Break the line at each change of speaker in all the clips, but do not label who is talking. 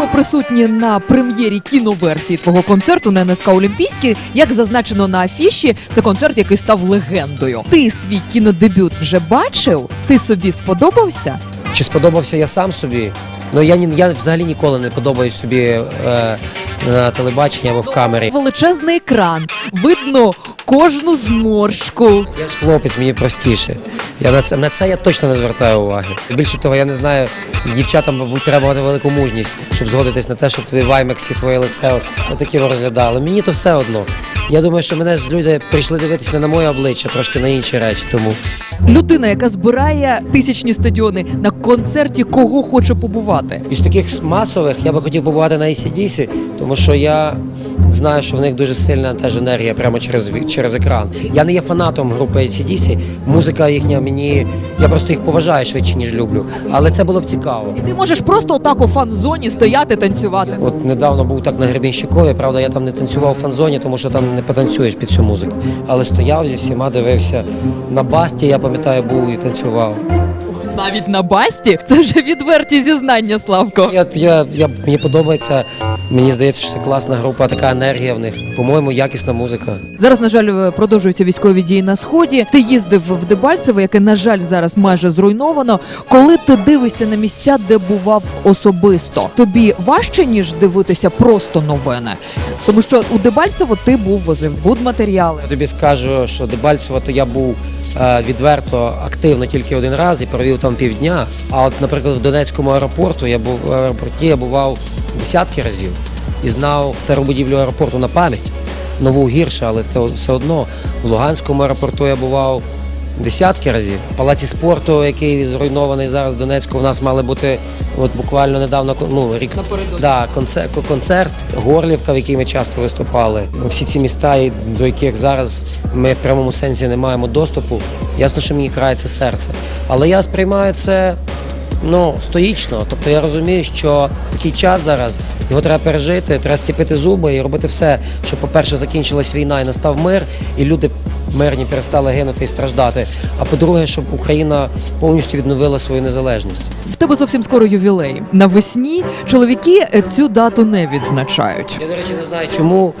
ми присутні на прем'єрі кіноверсії твого концерту на НСК Олімпійський. Як зазначено на афіші, це концерт, який став легендою. Ти свій кінодебют вже бачив? Ти собі сподобався?
Чи сподобався я сам собі? Ну я ні я взагалі ніколи не подобаюсь собі е, на телебаченні або в камері.
Величезний екран, видно кожну зморшку.
Я ж хлопець, мені простіше. Я на це на це я точно не звертаю уваги. Більше того, я не знаю, дівчатам, мабуть, треба мати велику мужність, щоб згодитись на те, щоб тобі в IMAX твоє лице отаким розглядали. Мені то все одно. Я думаю, що мене ж люди прийшли дивитися не на моє обличчя, трошки на інші речі. Тому
Людина, яка збирає тисячні стадіони на концерті, кого хоче побувати.
із таких масових я би хотів побувати на ACDC, тому що я знаю, що в них дуже сильна теж енергія прямо через через екран. Я не є фанатом групи ACDC, Музика їхня мені. Я просто їх поважаю швидше, ніж люблю. Але це було б цікаво.
І ти можеш просто отак у фан-зоні стояти, танцювати.
От недавно був так на Гребінщикові, правда, я там не танцював в фан-зоні, тому що там не потанцюєш під цю музику. Але стояв зі всіма, дивився. На басті, я пам'ятаю, був і танцював.
Навіть на басті це вже відверті зізнання, Славко.
Я, я, я, мені подобається, мені здається, що це класна група, така енергія в них. По-моєму, якісна музика.
Зараз, на жаль, продовжуються військові дії на сході. Ти їздив в Дебальцеве, яке, на жаль, зараз майже зруйновано. Коли ти дивишся на місця, де бував особисто, тобі важче ніж дивитися просто новини, тому що у Дебальцево ти був возив будматеріали.
Я тобі скажу, що Дебальцево, то я був е, відверто активно тільки один раз і провів там півдня. А от, наприклад, в Донецькому аеропорту я був в аеропорті, я бував десятки разів і знав стару будівлю аеропорту на пам'ять. Нову гірше, але це все одно. В Луганському аеропорту я бував десятки разів. В палаці спорту, який зруйнований зараз в Донецьку, у нас мали бути от буквально недавно ну, рік. Да, концерт, концерт, Горлівка, в якій ми часто виступали. Всі ці міста, до яких зараз ми в прямому сенсі не маємо доступу. Ясно, що мені крається серце. Але я сприймаю це ну, стоїчно. Тобто я розумію, що такий час зараз, його треба пережити, треба зціпити зуби і робити все, щоб, по-перше, закінчилась війна і настав мир, і люди мирні перестали гинути і страждати. А по-друге, щоб Україна повністю відновила свою незалежність.
В тебе зовсім скоро ювілей. Навесні чоловіки цю дату не відзначають.
Я, до речі, не знаю, чому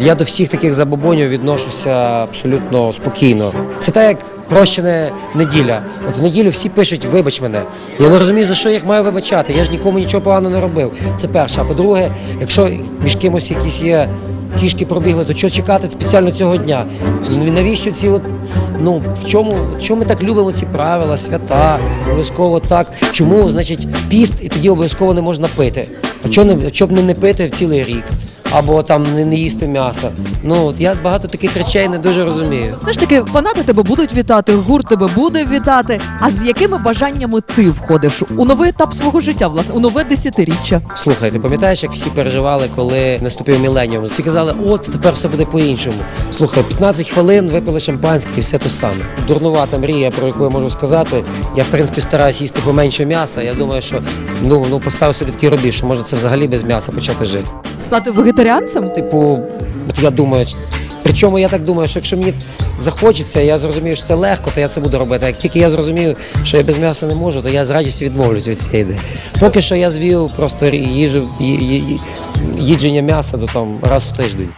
я до всіх таких забобонів відношуся абсолютно спокійно. Це так, як прощена неділя. От в неділю всі пишуть вибач мене. Я не розумію, за що я їх маю вибачати. Я ж нікому нічого поганого не робив. Це перше. А по-друге, якщо між кимось якісь є кішки пробігли, то чого чекати спеціально цього дня? Навіщо ці от ну в чому, чому ми так любимо ці правила, свята, обов'язково так? Чому, значить, піст і тоді обов'язково не можна пити? А чого не чого б не пити в цілий рік? Або там не, не їсти м'ясо. Ну от я багато таких речей не дуже розумію.
Все ж таки, фанати тебе будуть вітати, гурт тебе буде вітати. А з якими бажаннями ти входиш у новий етап свого життя, власне, у нове десятиріччя?
Слухай, ти пам'ятаєш, як всі переживали, коли наступив міленіум? Всі казали, от тепер все буде по-іншому. Слухай, 15 хвилин випили шампанське і все то саме. Дурнувата мрія, про яку я можу сказати. Я в принципі стараюся їсти поменше м'яса. Я думаю, що ну ну поставив собі такий рубіж, що може це взагалі без м'яса почати жити.
Стати вегетаріанцем?
Типу, я думаю, причому я так думаю, що якщо мені захочеться, я зрозумію, що це легко, то я це буду робити. Як тільки я зрозумію, що я без м'яса не можу, то я з радістю відмовлюсь від цієї ідеї. Поки що я звів просто їжу їдження м'яса до там раз в тиждень.